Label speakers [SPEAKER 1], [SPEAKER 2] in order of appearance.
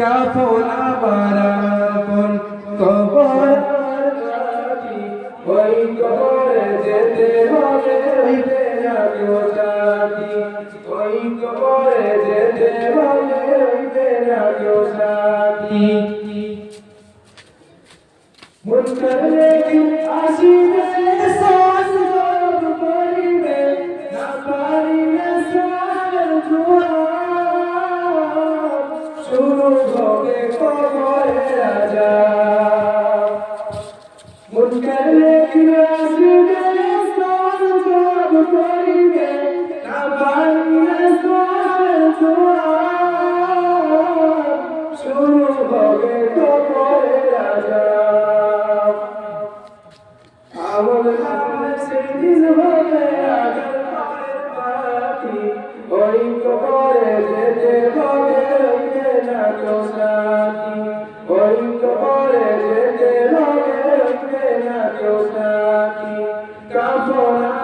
[SPEAKER 1] কাফন আমার আপন কবর ওই কবরে যেতে হবে না কেউ ওই কবরে যেতে হবে কেউ সাথী মুনকার লেকিন শুরু হবে কবরে রাজা। মুনকার লেকিন আসিবে সাস জব করিবে না পারিবে জোয়ার শুরু হবে কবরে রাজা। আমল পরের পাখি ওই কবরে যেতে কাপড়